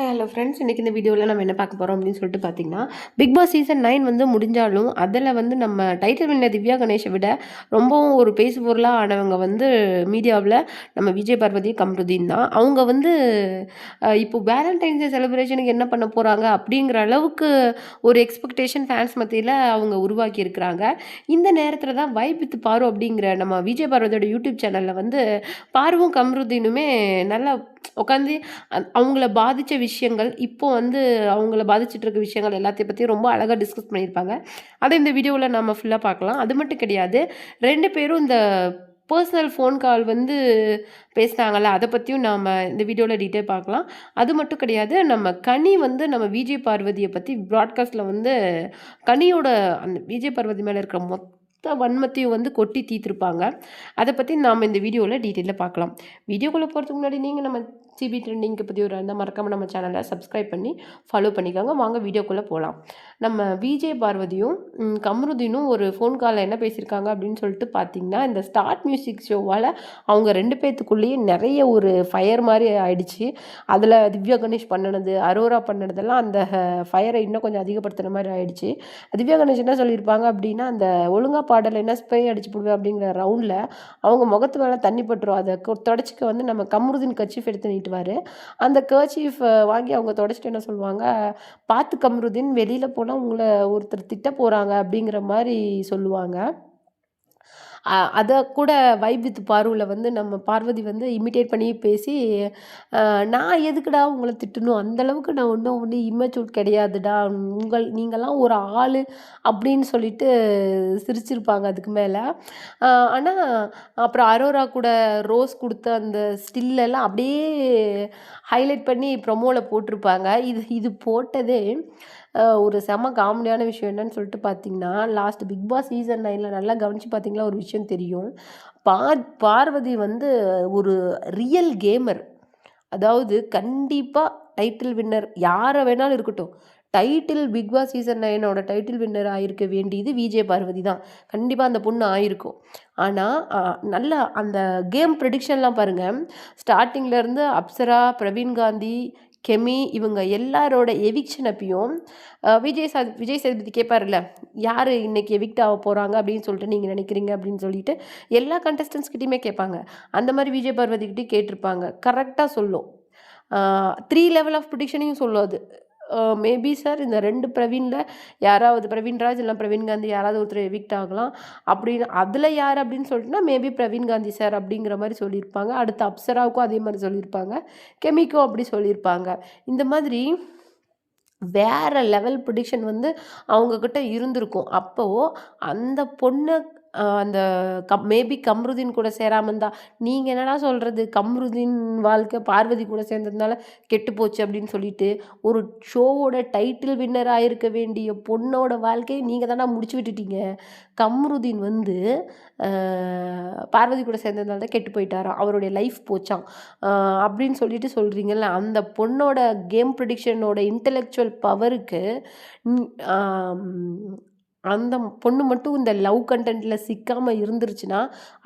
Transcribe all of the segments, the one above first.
Hello friends இன்றைக்கி இந்த வீடியோவில் நம்ம என்ன பார்க்க போகிறோம் அப்படின்னு சொல்லிட்டு பார்த்தீங்கன்னா பிக் பாஸ் சீசன் நைன் வந்து முடிஞ்சாலும் அதில் வந்து நம்ம டைட்டில் வின்னர் திவ்யா கணேஷை விட ரொம்பவும் ஒரு பேசு பொருளாக ஆனவங்க வந்து மீடியாவில் நம்ம விஜய் பார்வதி கம்ருதீன் தான். அவங்க வந்து இப்போ வேலண்டைன்ஸ் டே செலிப்ரேஷனுக்கு என்ன பண்ண போகிறாங்க அப்படிங்கிற அளவுக்கு ஒரு எக்ஸ்பெக்டேஷன் ஃபேன்ஸ் மத்தியில் அவங்க உருவாக்கி இருக்கிறாங்க. இந்த நேரத்தில் தான் வைப் வித் பாரு அப்படிங்கிற நம்ம விஜய் பார்வதியோட யூடியூப் சேனலில் வந்து பாருவும் கம்ருதீனுமே நல்லா உட்காந்து அவங்கள பாதித்த விஷயங்கள் இப்போ வந்து அவங்கள பாதிச்சிட்டு இருக்க விஷயங்கள் எல்லாத்தையும் பற்றி ரொம்ப அழகாக டிஸ்கஸ் பண்ணியிருப்பாங்க. அதை இந்த வீடியோவில் நம்ம ஃபுல்லாக பார்க்கலாம். அது மட்டும் கிடையாது ரெண்டு பேரும் இந்த பர்சனல் ஃபோன் கால் வந்து பேசினாங்கல்ல அதை பற்றியும் நாம் இந்த வீடியோவில் டீட்டெயில் பார்க்கலாம். அது மட்டும் கிடையாது நம்ம கனி வந்து நம்ம விஜய் பார்வதியை பற்றி ப்ராட்காஸ்ட்டில் வந்து கனியோட அந்த விஜய் பார்வதி மேலே இருக்கிற மொத்த வன்மத்தையும் வந்து கொட்டி தீர்த்துருப்பாங்க. அதை பற்றி நாம் இந்த வீடியோவில் டீட்டெயிலில் பார்க்கலாம். வீடியோக்குள்ளே போகிறதுக்கு முன்னாடி நீங்கள் நம்ம சிபி ட்ரெண்டிங்க்கு பற்றி ஒரு இருந்தால் மறக்காமல் நம்ம சேனலை சப்ஸ்கிரைப் பண்ணி ஃபாலோ பண்ணிக்கோங்க. வாங்க வீடியோக்குள்ளே போகலாம் நம்ம விஜய் பார்வதியும் கமருதீனும் ஒரு ஃபோன் காலில் என்ன பேசியிருக்காங்க அப்படின்னு சொல்லிட்டு பார்த்தீங்கன்னா இந்த ஸ்டார்ட் மியூசிக் ஷோவால் அவங்க ரெண்டு பேர்த்துக்குள்ளேயே நிறைய ஒரு ஃபயர் மாதிரி ஆயிடுச்சு. அதில் திவ்யா கணேஷ் பண்ணினது அரோரா பண்ணினதெல்லாம் அந்த ஃபயரை இன்னும் கொஞ்சம் அதிகப்படுத்துகிற மாதிரி ஆயிடுச்சு. திவ்யா கணேஷ் என்ன சொல்லியிருப்பாங்க அப்படின்னா அந்த ஒழுங்கா பாடல் என்ன ஸ்ப்ரே அடிச்சு போடுவேன் அப்படிங்கிற ரவுண்டில் அவங்க முகத்து மேலே தண்ணி பட்டுரும். அதை தொடச்சிக்க வந்து நம்ம கமருதீன் கட்சி எடுத்து நீட்டுவார் அந்த கர்ச்சீஃப் வாங்கி அவங்க தொடச்சிட்டு என்ன சொல்லுவாங்க பார்த்து கம்ருதின் வெளியில் போனால் உங்களை ஒருத்தர் திட்ட போகிறாங்க அப்படிங்கிற மாதிரி சொல்லுவாங்க. அதை கூட வைப் வித் பார்வில் வந்து நம்ம பார்வதி வந்து இமிட்டேட் பண்ணி பேசி நான் எதுக்குடா உங்களை திட்டணும் அந்தளவுக்கு நான் ஒன்றும் ஒன்று இம்மச்சூட் கிடையாதுடா. உங்கள் நீங்களாம் ஒரு ஆள் அப்படின்னு சொல்லிட்டு சிரிச்சிருப்பாங்க அதுக்கு மேலே. ஆனால் அப்புறம் அரோரா கூட ரோஸ் கொடுத்த அந்த ஸ்டில்லெல்லாம் அப்படியே ஹைலைட் பண்ணி ப்ரொமோவில் போட்டிருப்பாங்க. இது இது போட்டதே ஒரு செம காமெடியான விஷயம் என்னன்னு சொல்லிட்டு பார்த்தீங்கன்னா லாஸ்ட் பிக் பாஸ் சீசன் நைனில் நல்லா கவனித்து பார்த்தீங்களா ஒரு விஷயம் தெரியும். பார் பார்வதி வந்து ஒரு ரியல் கேமர் அதாவது கண்டிப்பாக டைட்டில் வின்னர் யாரை வேணாலும் இருக்கட்டும். டைட்டில் பிக் பாஸ் சீசன் நைனோட டைட்டில் வின்னர் ஆயிருக்க வேண்டியது விஜய் பார்வதி தான். கண்டிப்பாக அந்த பொண்ணு ஆயிருக்கும். ஆனால் நல்லா அந்த கேம் ப்ரெடிக்ஷன்லாம் பாருங்கள் ஸ்டார்டிங்லேருந்து அப்சரா பிரவீன் காந்தி கெமி இவங்க எல்லாரோட எவிக்ஷன் அப்பையும் விஜய் ச விஜய் சேதுபதி கேட்பார்ல யார் இன்னைக்கு எவிக்ட் ஆக போகிறாங்க அப்படின்னு சொல்லிட்டு நீங்கள் நினைக்கிறீங்க அப்படின்னு சொல்லிட்டு எல்லா கண்டஸ்டன்ஸ்கிட்டையுமே கேட்பாங்க அந்த மாதிரி விஜய் பார்வதிக்கிட்டே கேட்டிருப்பாங்க. கரெக்டாக சொல்லும். த்ரீ லெவல் ஆஃப் ப்ரிடிக்ஷனையும் சொல்லும் அது. மேபி சார் இந்த ரெண்டு பிரவீனில் யாராவது பிரவீன்ராஜ் இல்லை பிரவீன் காந்தி யாராவது ஒருத்தர் எவிக்ட் ஆகலாம். அப்படின்னு அதில் யார் அப்படின்னு சொல்லிட்டுனா மேபி பிரவீன் காந்தி சார் அப்படிங்கிற மாதிரி சொல்லியிருப்பாங்க. அடுத்து அப்சராவுக்கும் அதே மாதிரி சொல்லியிருப்பாங்க. கெமிக்கும் அப்படி சொல்லியிருப்பாங்க. இந்த மாதிரி வேறு லெவல் ப்ரிடிக்ஷன் வந்து அவங்கக்கிட்ட இருந்திருக்கும். அப்போது அந்த பொண்ணை அந்த கம் மேபி கம்ருதீன் கூட சேராமல் இருந்தா நீங்கள் என்னடா சொல்கிறது கம்ருதீன் வாழ்க்கை பார்வதி கூட சேர்ந்ததுனால கெட்டு போச்சு அப்படின்னு சொல்லிட்டு ஒரு ஷோவோட டைட்டில் வின்னர் இருக்க வேண்டிய பொண்ணோட வாழ்க்கையை நீங்கள் தானே முடிச்சு விட்டுட்டீங்க. கம்ருதீன் வந்து பார்வதி கூட சேர்ந்ததுனால தான் கெட்டு போயிட்டாராம். அவருடைய லைஃப் போச்சான் அப்படின்னு சொல்லிட்டு சொல்கிறீங்கல்ல அந்த பொண்ணோட கேம் ப்ரடிக்ஷனோட இன்டெலெக்சுவல் பவருக்கு அந்த பொண்ணு மட்டும் இந்த லவ் கண்டென்ட்டில் சிக்காமல் இருந்துருச்சுன்னா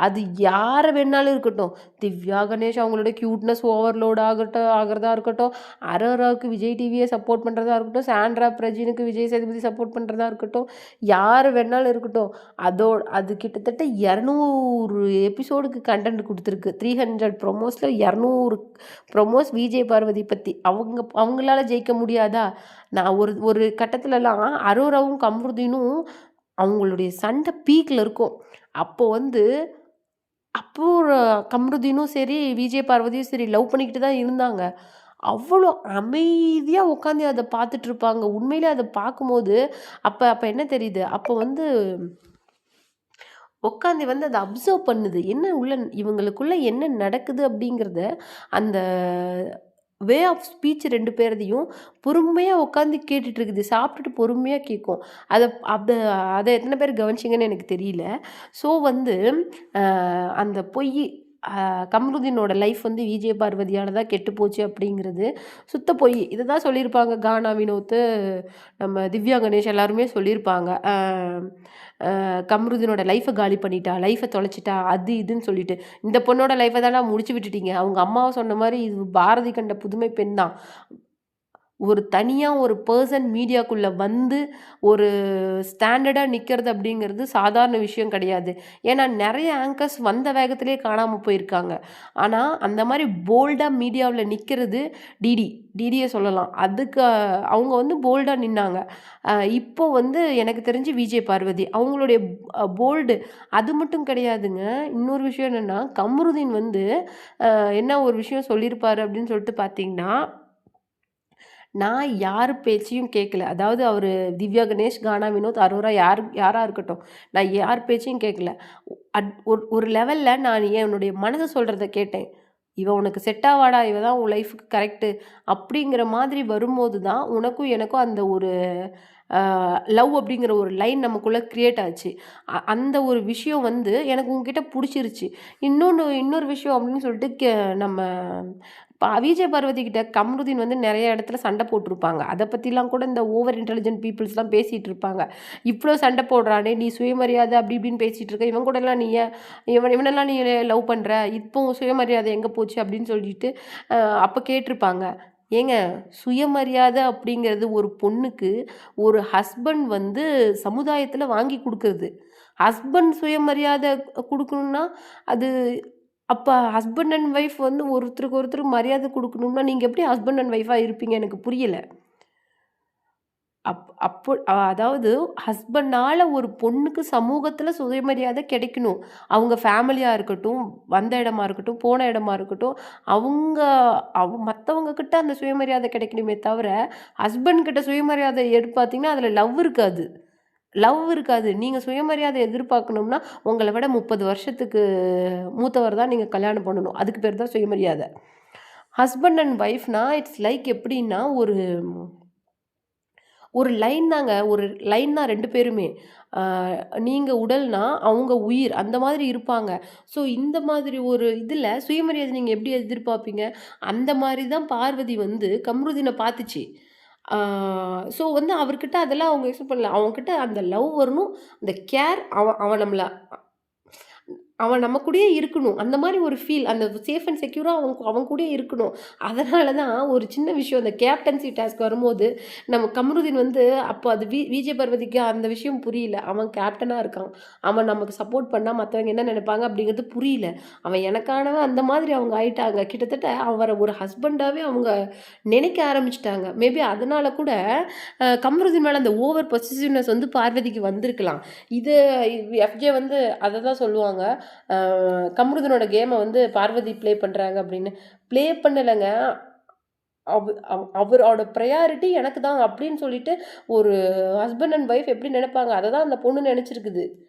அது யாரை வேணாலும் இருக்கட்டும். திவ்யா கணேஷ் அவங்களோட க்யூட்னஸ் ஓவர்லோட் ஆகட்டும் ஆகிறதா இருக்கட்டும். அரோராவுக்கு விஜய் டிவியை சப்போர்ட் பண்ணுறதா இருக்கட்டும். சாண்ட்ரா பிரஜினுக்கு விஜய் சேதுபதி சப்போர்ட் பண்ணுறதா இருக்கட்டும். யார் வேணாலும் இருக்கட்டும். அதோ அது கிட்டத்தட்ட இரநூறு எபிசோடுக்கு கண்டென்ட் கொடுத்துருக்கு. த்ரீ ஹண்ட்ரட் ப்ரொமோஸில் இரநூறு ப்ரொமோஸ் விஜய் பார்வதி பற்றி அவங்க அவங்களால ஜெயிக்க முடியாதா? நான் ஒரு ஒரு கட்டத்துலலாம் அரோராவும் கம்ருதீனும் அவங்களுடைய சண்டை பீக்கில் இருக்கும். அப்போ வந்து அப்போ ஒரு கம்ருதீனும் சரி விஜய் பார்வதியும் சரி லவ் பண்ணிக்கிட்டு தான் இருந்தாங்க. அவ்வளோ அமைதியாக உட்காந்து அதை பார்த்துட்டு இருப்பாங்க உண்மையிலே அதை பார்க்கும்போது அப்போ அப்போ என்ன தெரியுது? அப்போ வந்து உட்காந்து வந்து அதை அப்சர்வ் பண்ணுது. என்ன உள்ள இவங்களுக்குள்ள என்ன நடக்குது அப்படிங்கிறத அந்த வே ஆஃப் ஸ்பீச் ரெண்டு பேரதையும் பொறுமையாக உட்காந்து கேட்டுட்டு இருக்குது சாப்பிட்டுட்டு பொறுமையாக கேட்கும் அதை அதை அதை எத்தனை பேர் கவனிச்சிங்கன்னு எனக்கு தெரியல. ஸோ வந்து அந்த பொய் கமருதீனோட லைஃப் வந்து விஜய் பார்வதியால் தான் கெட்டு போச்சு அப்படிங்கிறது. சுத்த பொய். இதை தான் சொல்லியிருப்பாங்க கானா வினோத்து நம்ம திவ்யா கணேஷ் எல்லாருமே சொல்லியிருப்பாங்க. கம்ருதீனோட லைஃப்பை காலி பண்ணிட்டா லைஃப்பை தொலைச்சிட்டா அது இதுன்னு சொல்லிட்டு. இந்த பொண்ணோட லைஃப்பை தானே முடிச்சு விட்டுட்டீங்க. அவங்க அம்மாவை சொன்ன மாதிரி இது பாரதி கண்ட புதுமை பெண் தான். ஒரு தனியாக ஒரு பர்சன் மீடியாக்குள்ளே வந்து ஒரு ஸ்டாண்டர்டாக நிற்கிறது அப்படிங்கிறது சாதாரண விஷயம் கிடையாது. ஏன்னா நிறைய ஆங்கர்ஸ் வந்த வேகத்திலே காணாமல் போயிருக்காங்க. ஆனால் அந்த மாதிரி போல்டாக மீடியாவில் நிற்கிறது டிடி டிடியை சொல்லலாம். அதுக்கு அவங்க வந்து போல்டாக நின்னாங்க. இப்போ வந்து எனக்கு தெரிஞ்சு விஜய் பார்வதி. அவங்களுடைய போல்டு அது மட்டும் கிடையாதுங்க. இன்னொரு விஷயம் என்னென்னா கம்ருதீன் வந்து என்ன ஒரு விஷயம் சொல்லியிருப்பார் அப்படின்னு சொல்லிட்டு பார்த்தீங்கன்னா நான் யார் பேச்சையும் கேட்கல அதாவது அவர் திவ்யா கணேஷ் கானா வினோத் அரோரா யார் யாராக இருக்கட்டும் நான் யார் பேச்சையும் கேட்கல அட் ஒரு ஒரு லெவலில் நான் என்னுடைய மனதை சொல்கிறத கேட்டேன். இவன் உனக்கு செட் ஆவாடா இவ தான் உன் லைஃபுக்கு கரெக்டு அப்படிங்கிற மாதிரி வரும்போது தான் உனக்கும் எனக்கும் அந்த ஒரு லவ் அப்படிங்கிற ஒரு லைன் நமக்குள்ளே க்ரியேட் ஆச்சு. அந்த ஒரு விஷயம் வந்து எனக்கு உங்ககிட்ட பிடிச்சிருச்சு. இன்னொன்று இன்னொரு விஷயம் அப்படின்னு சொல்லிட்டு கே நம்ம இப்போ விஜய் பார்வதி கிட்ட கம்ருதீன் வந்து நிறைய இடத்துல சண்டை போட்டிருப்பாங்க. அதை பற்றிலாம் கூட இந்த ஓவர் இன்டெலிஜென்ட் பீப்புள்ஸ்லாம் பேசிகிட்டு இருப்பாங்க. இவ்வளோ சண்டை போடுறானே நீ சுயமரியாதை அப்படி இப்படின்னு பேசிகிட்டு இருக்க. இவன் கூடலாம் நீ இவன் இவனெல்லாம் நீ லவ் பண்ணுற இப்போ சுயமரியாதை எங்கே போச்சு அப்படின்னு சொல்லிட்டு அப்போ கேட்டிருப்பாங்க. ஏங்க சுயமரியாதை அப்படிங்கிறது ஒரு பொண்ணுக்கு ஒரு ஹஸ்பண்ட் வந்து சமுதாயத்தில் வாங்கி கொடுக்குறது. ஹஸ்பண்ட் சுயமரியாதை கொடுக்கணுன்னா அது அப்போ ஹஸ்பண்ட் அண்ட் ஒய்ஃப் வந்து ஒருத்தருக்கு ஒருத்தர் மரியாதை கொடுக்கணும்னா நீங்கள் எப்படி ஹஸ்பண்ட் அண்ட் ஒய்ஃபாக இருப்பீங்க? எனக்கு புரியல. அப் அப்போ அதாவது ஹஸ்பண்டால் ஒரு பொண்ணுக்கு சமூகத்தில் சுயமரியாதை கிடைக்கணும். அவங்க ஃபேமிலியாக இருக்கட்டும் வந்த இடமா இருக்கட்டும் போன இடமா இருக்கட்டும் அவங்க அவ மற்றவங்கக்கிட்ட அந்த சுயமரியாதை கிடைக்கணுமே தவிர ஹஸ்பண்ட் கிட்ட சுயமரியாதை பார்த்தீங்கன்னா அதில் லவ் இருக்காது. லவ் இருக்காது. நீங்கள் சுயமரியாதை எதிர்பார்க்கணும்னா உங்களை விட முப்பது வருஷத்துக்கு மூத்தவர் தான் நீங்கள் கல்யாணம் பண்ணணும். அதுக்கு பேர் தான் சுயமரியாதை. ஹஸ்பண்ட் அண்ட் ஒய்ஃப்னா இட்ஸ் லைக் எப்படின்னா ஒரு ஒரு லைன் தாங்க. ஒரு லைன் தான் ரெண்டு பேருமே. நீங்கள் உடல்னா அவங்க உயிர். அந்த மாதிரி இருப்பாங்க. ஸோ இந்த மாதிரி ஒரு இதில் சுயமரியாதை நீங்கள் எப்படி எதிர்பார்ப்பீங்க? அந்த மாதிரி தான் பார்வதி வந்து கம்ருதினை பார்த்துச்சு. ஸோ வந்து அவர்கிட்ட அதெல்லாம் அவங்க எக்ஸ்பெக்ட் பண்ணல. அவங்கக்கிட்ட அந்த லவ் வரணும் அந்த கேர் அவன் அவன் நம்மளை அவன் நம்ம கூடயே இருக்கணும். அந்த மாதிரி ஒரு ஃபீல் அந்த சேஃப் அண்ட் செக்யூராக அவங்க அவன் கூடயே இருக்கணும். அதனால தான் ஒரு சின்ன விஷயம் அந்த கேப்டன்சி டாஸ்க் வரும்போது நம்ம கமருதீன் வந்து அப்போ அது வி விஜய் பர்வதிக்கு அந்த விஷயம் புரியல. அவன் கேப்டனாக இருக்கான். அவன் நமக்கு சப்போர்ட் பண்ணால் மற்றவங்க என்ன நினைப்பாங்க அப்படிங்கிறது புரியல. அவன் எனக்கானவன் அந்த மாதிரி அவங்க ஆயிட்டாங்க. கிட்டத்தட்ட அவரை ஒரு ஹஸ்பண்டாகவே அவங்க நினைக்க ஆரம்பிச்சிட்டாங்க. மேபி அதனால கூட கமருதீன் மேலே அந்த ஓவர் பொசிசிவ்னஸ் வந்து பார்வதிக்கு வந்திருக்கலாம். இது எஃப்ஜே வந்து அதை தான் சொல்லுவாங்க. கமருதனோட கேமை வந்து பார்வதி ப்ளே பண்ணுறாங்க அப்படின்னு. ப்ளே பண்ணலைங்க. அவ் அவரோட ப்ரையாரிட்டி எனக்கு தான் அப்படின்னு சொல்லிட்டு ஒரு ஹஸ்பண்ட் அண்ட் ஒய்ஃப் எப்படி நினைப்பாங்க? அதை தான் அந்த பொண்ணு நினச்சிருக்குது.